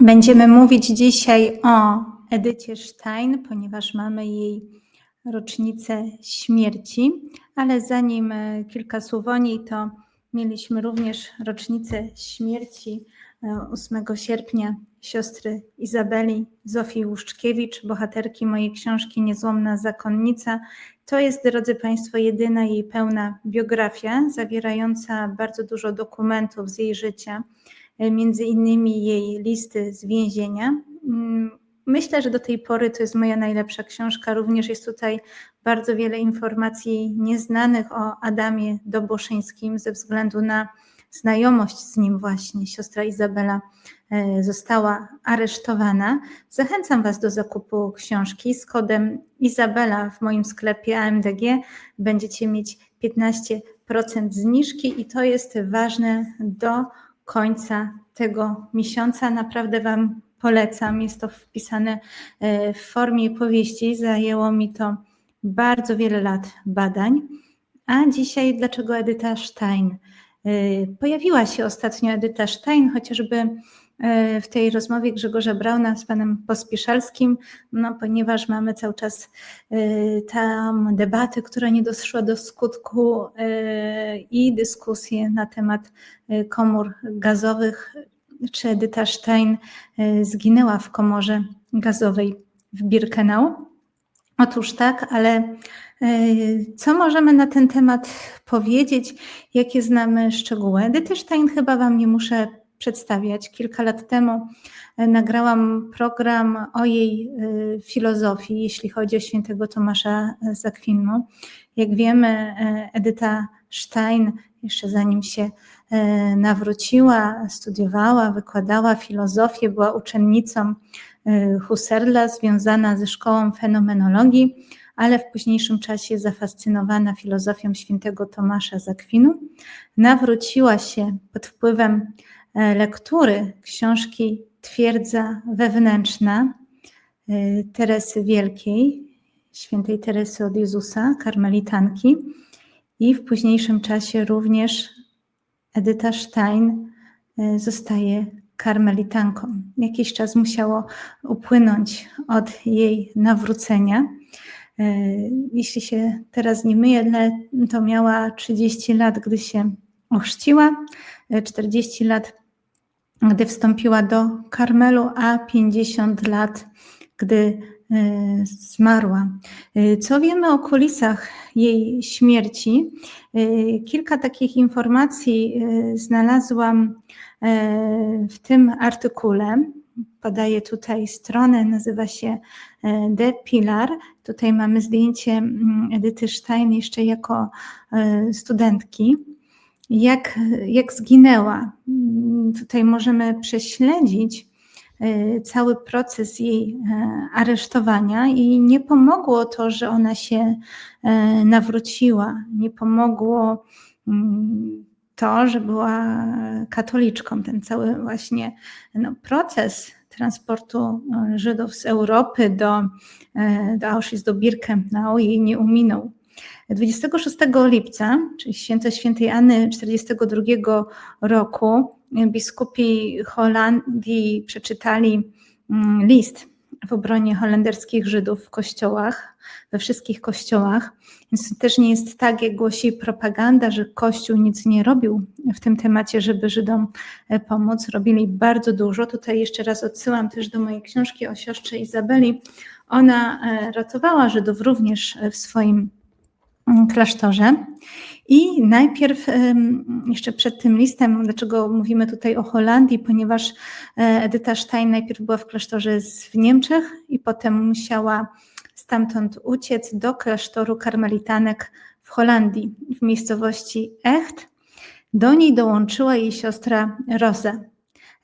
Będziemy mówić dzisiaj o Edycie Stein, ponieważ mamy jej rocznicę śmierci, ale zanim e, kilka słów o niej, to mieliśmy również rocznicę śmierci 8 e, sierpnia siostry Izabeli Zofii Łuszczkiewicz, bohaterki mojej książki Niezłomna Zakonnica. To jest, drodzy Państwo, jedyna jej pełna biografia, zawierająca bardzo dużo dokumentów z jej życia między innymi jej listy z więzienia. Mm, myślę, że do tej pory to jest moja najlepsza książka. Również jest tutaj bardzo wiele informacji nieznanych o Adamie Doboszyńskim ze względu na znajomość z nim właśnie. Siostra Izabela e, została aresztowana. Zachęcam Was do zakupu książki z kodem Izabela w moim sklepie AMDG. Będziecie mieć 15% zniżki i to jest ważne do końca tego miesiąca. Naprawdę Wam polecam. Jest to wpisane e, w formie powieści. Zajęło mi to bardzo wiele lat badań. A dzisiaj dlaczego Edyta Stein? E, pojawiła się ostatnio Edyta Stein, chociażby w tej rozmowie Grzegorza Brauna z panem Pospieszalskim, no, ponieważ mamy cały czas tam debaty, która nie doszła do skutku i dyskusje na temat komór gazowych, czy Edyta Stein zginęła w komorze gazowej w Birkenau. Otóż tak, ale co możemy na ten temat powiedzieć? Jakie znamy szczegóły? Edyty Stein chyba Wam nie muszę przedstawiać. Kilka lat temu e, nagrałam program o jej e, filozofii, jeśli chodzi o świętego Tomasza z Akwinu. Jak wiemy, e, Edyta Stein, jeszcze zanim się nawróciła, studiowała, wykładała filozofię, była uczennicą Husserla, związana ze szkołą fenomenologii, ale w późniejszym czasie zafascynowana filozofią świętego Tomasza z Akwinu, nawróciła się pod wpływem E, lektury książki Twierdza wewnętrzna e, Teresy Wielkiej, świętej Teresy od Jezusa, karmelitanki i w późniejszym czasie również Edyta Stein e, zostaje karmelitanką. Jakiś czas musiało upłynąć od jej nawrócenia. Jeśli się teraz nie myję, to miała 30 lat, gdy się ochrzciła, 40 lat gdy wstąpiła do Karmelu, a 50 lat, gdy e, zmarła. E, co wiemy o kulisach jej śmierci? E, kilka takich informacji znalazłam w tym artykule. Podaję tutaj stronę, nazywa się The Pilar. Tutaj mamy zdjęcie mm, Edyty Stein jeszcze jako studentki jak, jak zginęła. Tutaj możemy prześledzić e, cały proces jej e, aresztowania i nie pomogło to, że ona się e, nawróciła. Nie pomogło mm, to, że była katoliczką. Ten cały właśnie no, proces transportu Żydów z Europy do, do Auschwitz, do Birkenau jej nie uminął. 26 lipca, czyli święto świętej Anny 42 roku, biskupi Holandii przeczytali mm, list w obronie holenderskich Żydów w kościołach, we wszystkich kościołach. Więc też nie jest tak, jak głosi propaganda, że Kościół nic nie robił w tym temacie, żeby Żydom e, pomóc. Robili bardzo dużo. Tutaj jeszcze raz odsyłam też do mojej książki o siostrze Izabeli. Ona e, ratowała Żydów również w swoim klasztorze. I najpierw, jeszcze przed tym listem, dlaczego mówimy tutaj o Holandii, ponieważ e, Edyta Stein najpierw była w klasztorze w Niemczech i potem musiała stamtąd uciec do klasztoru karmelitanek w Holandii, w miejscowości Echt. Do niej dołączyła jej siostra Rosa.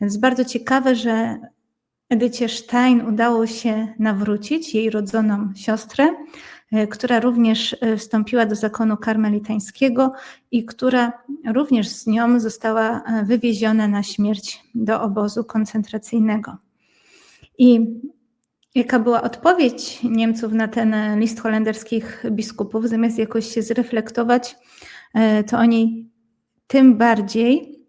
Więc bardzo ciekawe, że Edycie Stein udało się nawrócić jej rodzoną siostrę, E, która również e, wstąpiła do zakonu karmelitańskiego i która również z nią została e, wywieziona na śmierć do obozu koncentracyjnego. I jaka była odpowiedź Niemców na ten list holenderskich biskupów? Zamiast jakoś się zreflektować, to oni tym bardziej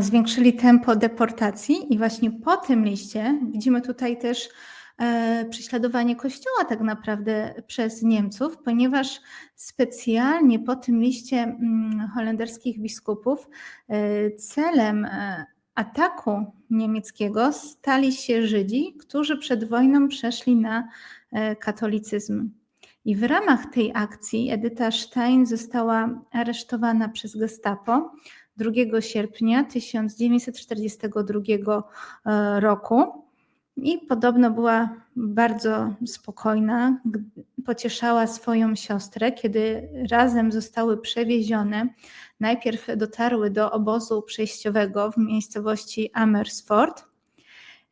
zwiększyli tempo deportacji i właśnie po tym liście widzimy tutaj też e, prześladowanie Kościoła tak naprawdę przez Niemców, ponieważ specjalnie po tym liście mm, holenderskich biskupów e, celem e, ataku niemieckiego stali się Żydzi, którzy przed wojną przeszli na katolicyzm. I w ramach tej akcji Edyta Stein została aresztowana przez Gestapo 2 sierpnia 1942 e, roku. I podobno była bardzo spokojna, pocieszała swoją siostrę, kiedy razem zostały przewiezione. Najpierw dotarły do obozu przejściowego w miejscowości Amersfoort,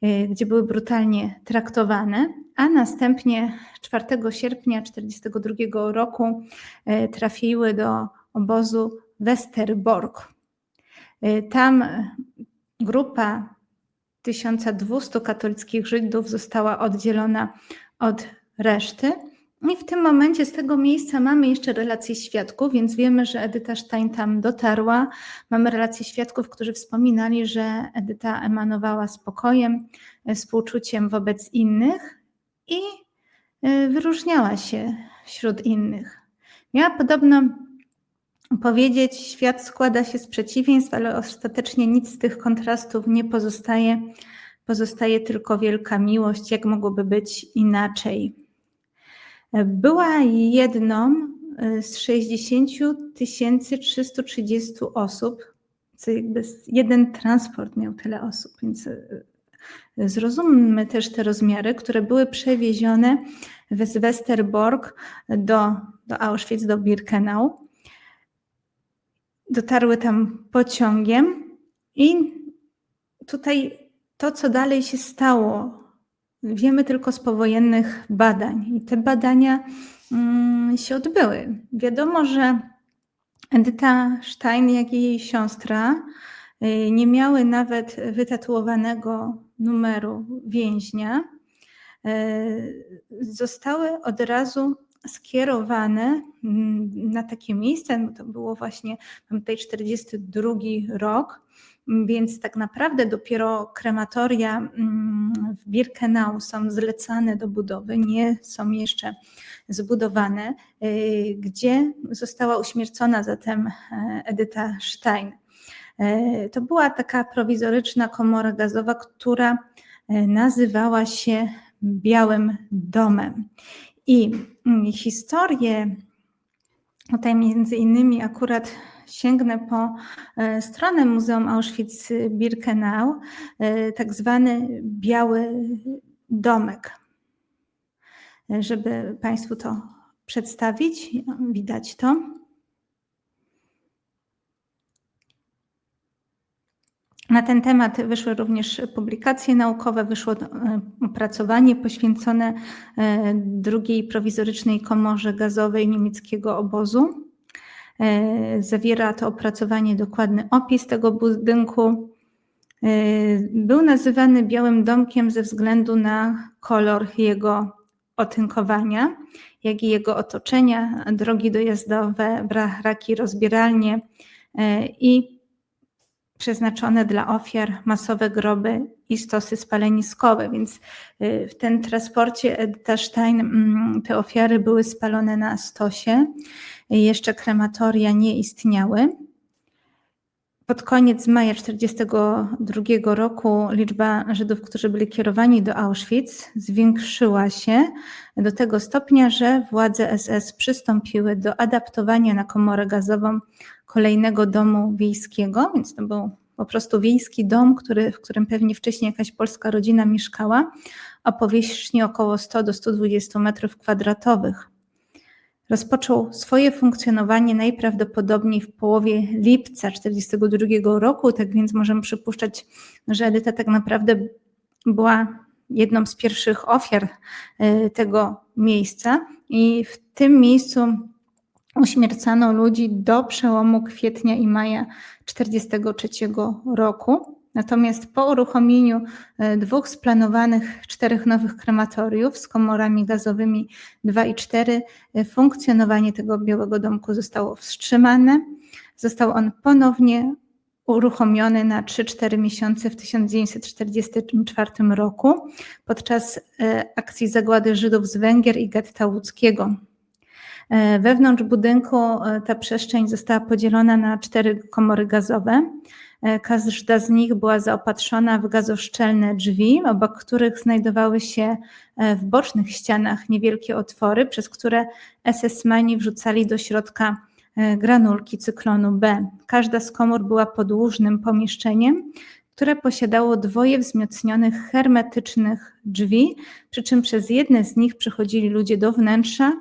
e, gdzie były brutalnie traktowane, a następnie 4 sierpnia 1942 roku e, trafiły do obozu Westerbork. Y, tam grupa 1200 katolickich Żydów została oddzielona od reszty. I w tym momencie z tego miejsca mamy jeszcze relacje świadków, więc wiemy, że Edyta Stein tam dotarła. Mamy relacje świadków, którzy wspominali, że Edyta emanowała spokojem, y, współczuciem wobec innych i y, wyróżniała się wśród innych. Miała podobno powiedzieć, świat składa się z przeciwieństw, ale ostatecznie nic z tych kontrastów nie pozostaje. Pozostaje tylko wielka miłość, jak mogłoby być inaczej. Była jedną z 60 330 osób, co jakby jeden transport miał tyle osób, więc e, zrozummy też te rozmiary, które były przewiezione z Westerbork do, do Auschwitz, do Birkenau dotarły tam pociągiem i tutaj to, co dalej się stało, wiemy tylko z powojennych badań. I te badania mm, się odbyły. Wiadomo, że Edyta Stein, jak i jej siostra, y, nie miały nawet wytatuowanego numeru więźnia. Y, zostały od razu skierowane mm, na takie miejsce, no to było właśnie, mam tutaj 42 rok, więc tak naprawdę dopiero krematoria mm, w Birkenau są zlecane do budowy, nie są jeszcze zbudowane, y, gdzie została uśmiercona zatem e, Edyta Stein. E, to była taka prowizoryczna komora gazowa, która e, nazywała się Białym Domem. I mm, historię, tutaj między innymi akurat sięgnę po e, stronę Muzeum Auschwitz-Birkenau, e, tak zwany Biały Domek. E, żeby Państwu to przedstawić, widać to. Na ten temat wyszły również publikacje naukowe, wyszło e, opracowanie poświęcone e, drugiej prowizorycznej komorze gazowej niemieckiego obozu. E, zawiera to opracowanie dokładny opis tego budynku. Był nazywany Białym Domkiem ze względu na kolor jego otynkowania, jak i jego otoczenia, drogi dojazdowe, braki rozbieralnie i przeznaczone dla ofiar masowe groby i stosy spaleniskowe, więc y, w tym transporcie Edita Stein mm, te ofiary były spalone na stosie, jeszcze krematoria nie istniały. Pod koniec maja 1942 roku liczba Żydów, którzy byli kierowani do Auschwitz, zwiększyła się do tego stopnia, że władze SS przystąpiły do adaptowania na komorę gazową kolejnego domu wiejskiego, więc to był po prostu wiejski dom, który, w którym pewnie wcześniej jakaś polska rodzina mieszkała, o powierzchni około 100 do 120 metrów kwadratowych. Rozpoczął swoje funkcjonowanie najprawdopodobniej w połowie lipca 1942 roku, tak więc możemy przypuszczać, że Edyta tak naprawdę była jedną z pierwszych ofiar e, tego miejsca i w tym miejscu uśmiercano ludzi do przełomu kwietnia i maja 1943 roku. Natomiast po uruchomieniu e, dwóch splanowanych czterech nowych krematoriów z komorami gazowymi 2 i 4, e, funkcjonowanie tego Białego Domku zostało wstrzymane. Został on ponownie uruchomiony na 3-4 miesiące w 1944 roku podczas e, akcji zagłady Żydów z Węgier i getta łódzkiego. Wewnątrz budynku ta przestrzeń została podzielona na cztery komory gazowe. Każda z nich była zaopatrzona w gazoszczelne drzwi, obok których znajdowały się w bocznych ścianach niewielkie otwory, przez które SS-mani wrzucali do środka E, granulki cyklonu B. Każda z komór była podłużnym pomieszczeniem, które posiadało dwoje wzmocnionych hermetycznych drzwi, przy czym przez jedne z nich przychodzili ludzie do wnętrza,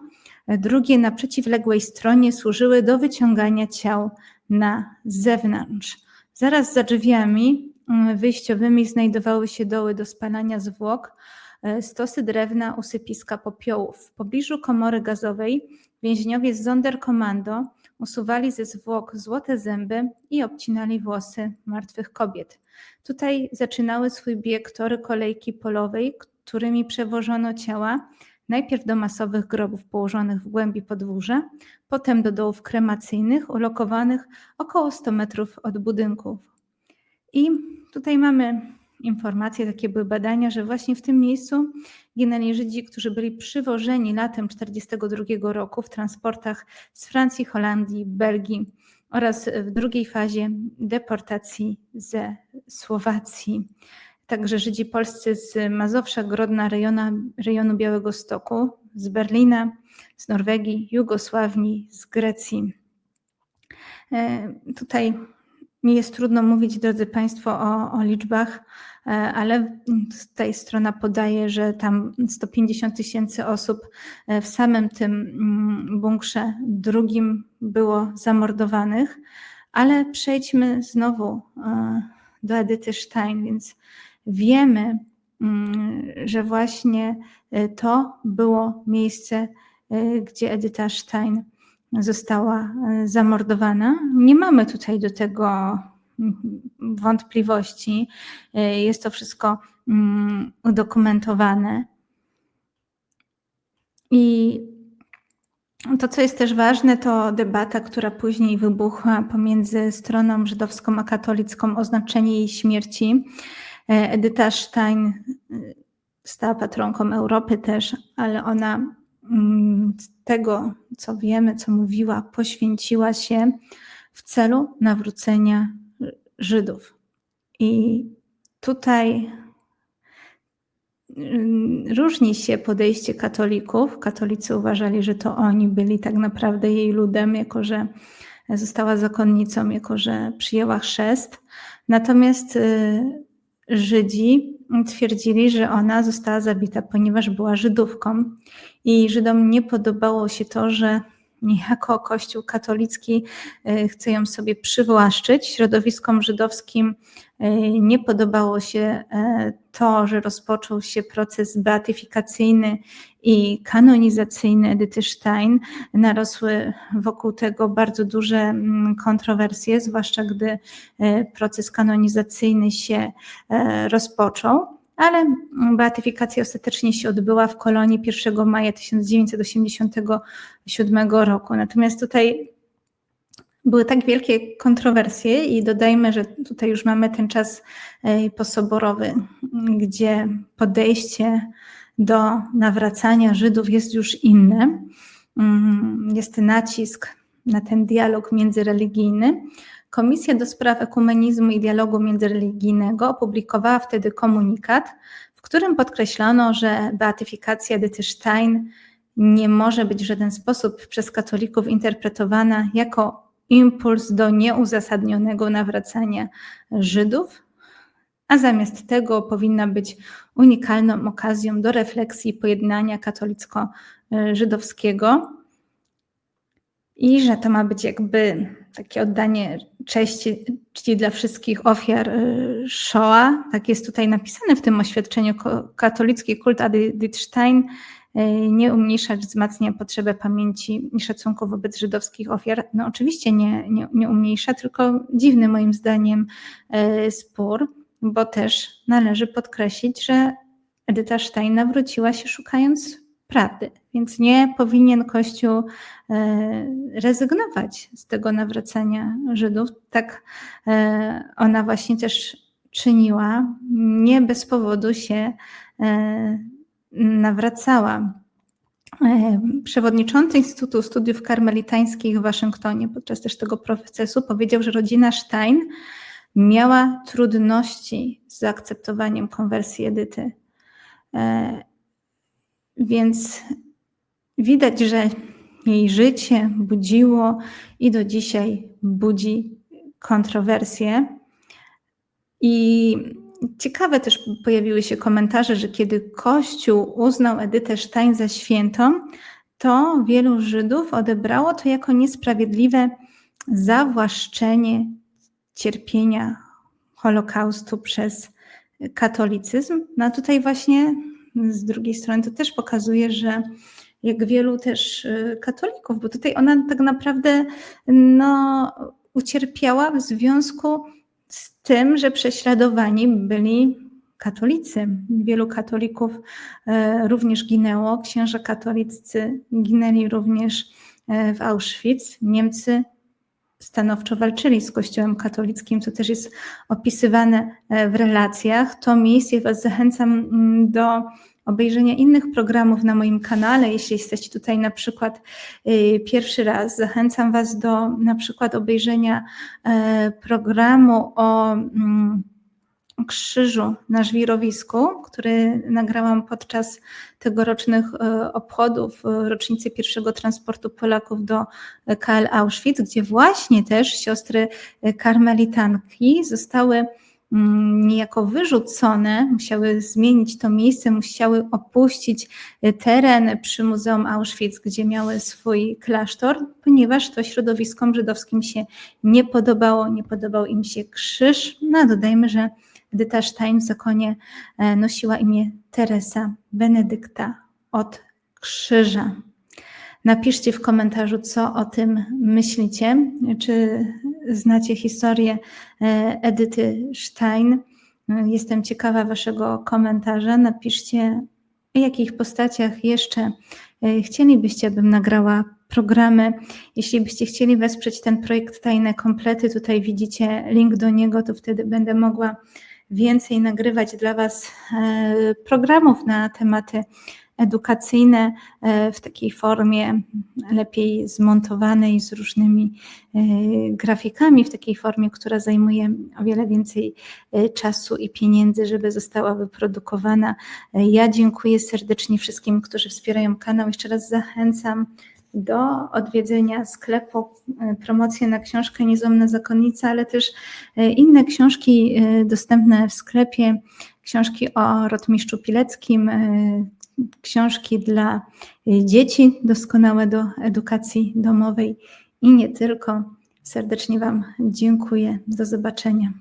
e, drugie na przeciwległej stronie służyły do wyciągania ciał na zewnątrz. Zaraz za drzwiami mm, wyjściowymi znajdowały się doły do spalania zwłok, e, stosy drewna, usypiska popiołów. W pobliżu komory gazowej więźniowie z Sonderkommando usuwali ze zwłok złote zęby i obcinali włosy martwych kobiet. Tutaj zaczynały swój bieg tory kolejki polowej, którymi przewożono ciała najpierw do masowych grobów położonych w głębi podwórza, potem do dołów kremacyjnych ulokowanych około 100 metrów od budynków. I tutaj mamy informacje, takie były badania, że właśnie w tym miejscu ginęli Żydzi, którzy byli przywożeni latem 1942 roku w transportach z Francji, Holandii, Belgii oraz w drugiej fazie deportacji ze Słowacji. Także Żydzi polscy z Mazowsza, Grodna, rejona, rejonu Białego Stoku, z Berlina, z Norwegii, Jugosławii, z Grecji. E, tutaj mi jest trudno mówić, drodzy Państwo, o, o liczbach, e, ale tutaj strona podaje, że tam 150 tysięcy osób e, w samym tym mm, bunkrze drugim było zamordowanych. Ale przejdźmy znowu do Edyty Stein, więc wiemy, mm, że właśnie to było miejsce, gdzie Edyta Stein została e, zamordowana. Nie mamy tutaj do tego mm, wątpliwości. Jest to wszystko mm, udokumentowane. I to, co jest też ważne, to debata, która później wybuchła pomiędzy stroną żydowską a katolicką o znaczeniu jej śmierci. E, Edyta Stein stała patronką Europy też, ale ona Mm, tego, co wiemy, co mówiła, poświęciła się w celu nawrócenia Żydów. I tutaj mm, różni się podejście katolików. Katolicy uważali, że to oni byli tak naprawdę jej ludem, jako że została zakonnicą, jako że przyjęła chrzest. Natomiast y, Żydzi twierdzili, że ona została zabita, ponieważ była Żydówką. I Żydom nie podobało się to, że niejako Kościół katolicki e, chce ją sobie przywłaszczyć. Środowiskom żydowskim e, nie podobało się e, to, że rozpoczął się proces beatyfikacyjny i kanonizacyjny Edyty Stein. Narosły wokół tego bardzo duże mm, kontrowersje, zwłaszcza gdy proces kanonizacyjny się rozpoczął ale beatyfikacja ostatecznie się odbyła w kolonii 1 maja 1987 roku. Natomiast tutaj były tak wielkie kontrowersje i dodajmy, że tutaj już mamy ten czas e, posoborowy, gdzie podejście do nawracania Żydów jest już inne. Mm, jest nacisk na ten dialog międzyreligijny. Komisja do spraw ekumenizmu i dialogu międzyreligijnego opublikowała wtedy komunikat, w którym podkreślono, że beatyfikacja Edyty Stein nie może być w żaden sposób przez katolików interpretowana jako impuls do nieuzasadnionego nawracania Żydów, a zamiast tego powinna być unikalną okazją do refleksji pojednania katolicko-żydowskiego i że to ma być jakby takie oddanie cześci, czci dla wszystkich ofiar y, Shoah. Tak jest tutaj napisane w tym oświadczeniu. Katolicki kult Aditstein y, nie umniejsza, wzmacnia potrzebę pamięci i szacunku wobec żydowskich ofiar. No oczywiście nie, nie, nie umniejsza, tylko dziwny moim zdaniem y, spór, bo też należy podkreślić, że Edyta Stein nawróciła się szukając prawdy Więc nie powinien Kościół rezygnować z tego nawracania Żydów. Tak ona właśnie też czyniła. Nie bez powodu się nawracała. Przewodniczący Instytutu Studiów Karmelitańskich w Waszyngtonie podczas też tego procesu powiedział, że rodzina Stein miała trudności z zaakceptowaniem konwersji Edyty. Więc widać, że jej życie budziło i do dzisiaj budzi kontrowersje. I ciekawe też pojawiły się komentarze, że kiedy Kościół uznał Edytę Stein za świętą, to wielu Żydów odebrało to jako niesprawiedliwe zawłaszczenie cierpienia Holokaustu przez katolicyzm. No tutaj właśnie z drugiej strony to też pokazuje, że jak wielu też y, katolików, bo tutaj ona tak naprawdę no, ucierpiała w związku z tym, że prześladowani byli katolicy. Wielu katolików y, również ginęło, księża katolicy ginęli również y, w Auschwitz. Niemcy stanowczo walczyli z Kościołem katolickim, co też jest opisywane e, w relacjach. To miejsce Was zachęcam mm, do obejrzenia innych programów na moim kanale. Jeśli jesteście tutaj na przykład y, pierwszy raz, zachęcam Was do na przykład obejrzenia e, programu o mm, krzyżu na żwirowisku, który nagrałam podczas tegorocznych e, obchodów e, rocznicy pierwszego transportu Polaków do e, KL Auschwitz, gdzie właśnie też siostry karmelitanki zostały mm, niejako wyrzucone, musiały zmienić to miejsce, musiały opuścić teren przy Muzeum Auschwitz, gdzie miały swój klasztor, ponieważ to środowiskom żydowskim się nie podobało, nie podobał im się krzyż. No dodajmy, że Edyta Stein w zakonie e, nosiła imię Teresa Benedykta od krzyża. Napiszcie w komentarzu, co o tym myślicie. Czy znacie historię e, Edyty Stein? Jestem ciekawa Waszego komentarza. Napiszcie, o jakich postaciach jeszcze e, chcielibyście, abym nagrała programy. Jeśli byście chcieli wesprzeć ten projekt Tajne Komplety, tutaj widzicie link do niego, to wtedy będę mogła więcej nagrywać dla Was e, programów na tematy edukacyjne e, w takiej formie lepiej zmontowanej z różnymi e, grafikami, w takiej formie, która zajmuje o wiele więcej czasu i pieniędzy, żeby została wyprodukowana. Ja dziękuję serdecznie wszystkim, którzy wspierają kanał. Jeszcze raz zachęcam do odwiedzenia sklepu, e, promocję na książkę Niezłomna Zakonnica, ale też e, inne książki e, dostępne w sklepie, książki o Rotmistrzu Pileckim, książki dla dzieci doskonałe do edukacji domowej i nie tylko. Serdecznie Wam dziękuję. Do zobaczenia.